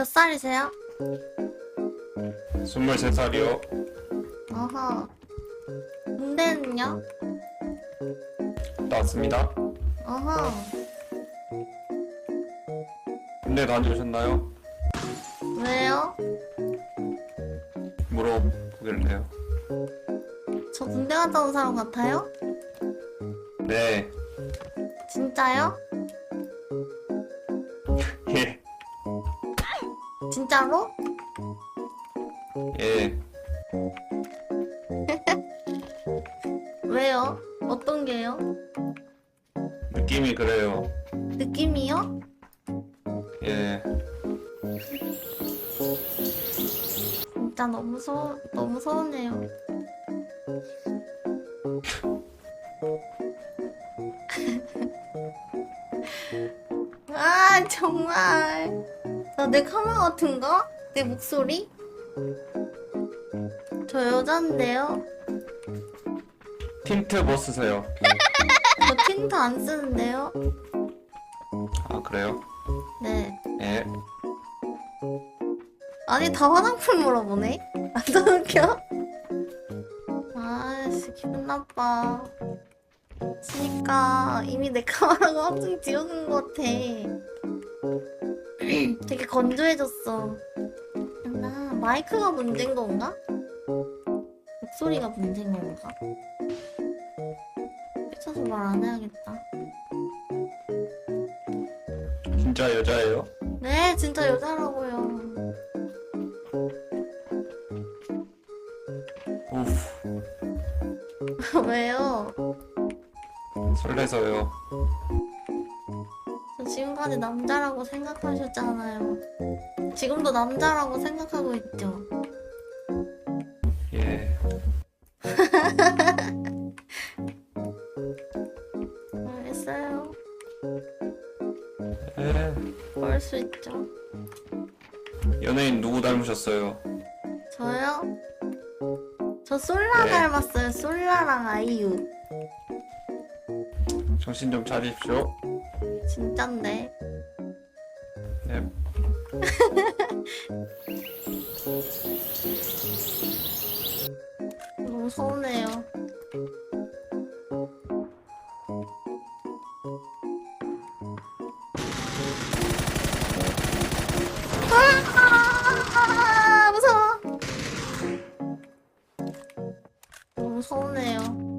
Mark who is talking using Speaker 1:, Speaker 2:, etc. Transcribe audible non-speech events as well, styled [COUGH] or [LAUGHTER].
Speaker 1: 몇 살이세요?
Speaker 2: 23살이요.
Speaker 1: 어허. 군대는요?
Speaker 2: 나왔습니다.
Speaker 1: 어허.
Speaker 2: 군대 다녀오셨나요?
Speaker 1: 왜요?
Speaker 2: 물어보길래요.
Speaker 1: 저 군대 갔다 온 사람 같아요?
Speaker 2: 네.
Speaker 1: 진짜요? 진짜로?
Speaker 2: 예. [LAUGHS]
Speaker 1: 왜요? 어떤 게요?
Speaker 2: 느낌이 그래요.
Speaker 1: 느낌이요?
Speaker 2: 예.
Speaker 1: 진짜 너무 서 너무 서운해요. [LAUGHS] 아 정말 나 내 카메라 같은가? 내 목소리? 저 여잔데요?
Speaker 2: 틴트 뭐 쓰세요?
Speaker 1: 저 틴트 안 쓰는데요?
Speaker 2: 아, 그래요?
Speaker 1: 네
Speaker 2: 예.
Speaker 1: 아니 다 화장품 물어보네? [LAUGHS] 안 웃겨? 아씨 기분 나빠 그니까 이미 내 카메라가 확증 지워진 것 같아 되게 건조해졌어 나 마이크가 문제인 건가? 목소리가 문제인 건가? 삐쳐서 말 안 해야겠다
Speaker 2: 진짜 여자예요?
Speaker 1: 네 진짜 여자라고요. [LAUGHS] 왜요?
Speaker 2: 설레서요.
Speaker 1: 저 지금까지 남자라고 생각하셨잖아요. 지금도 남자라고 생각하고 있죠.
Speaker 2: 예.
Speaker 1: 알겠어요.
Speaker 2: 예.
Speaker 1: 그럴 수 있죠.
Speaker 2: 연예인 누구 닮으셨어요?
Speaker 1: 저요? 저 솔라
Speaker 2: 네.
Speaker 1: 닮았어요. 솔라랑 아이유.
Speaker 2: 정신 좀 차리십시오.
Speaker 1: 진짠데.
Speaker 2: 네. [LAUGHS] 너무 서운해요. 아, 무서워.
Speaker 1: 너무 서운해요.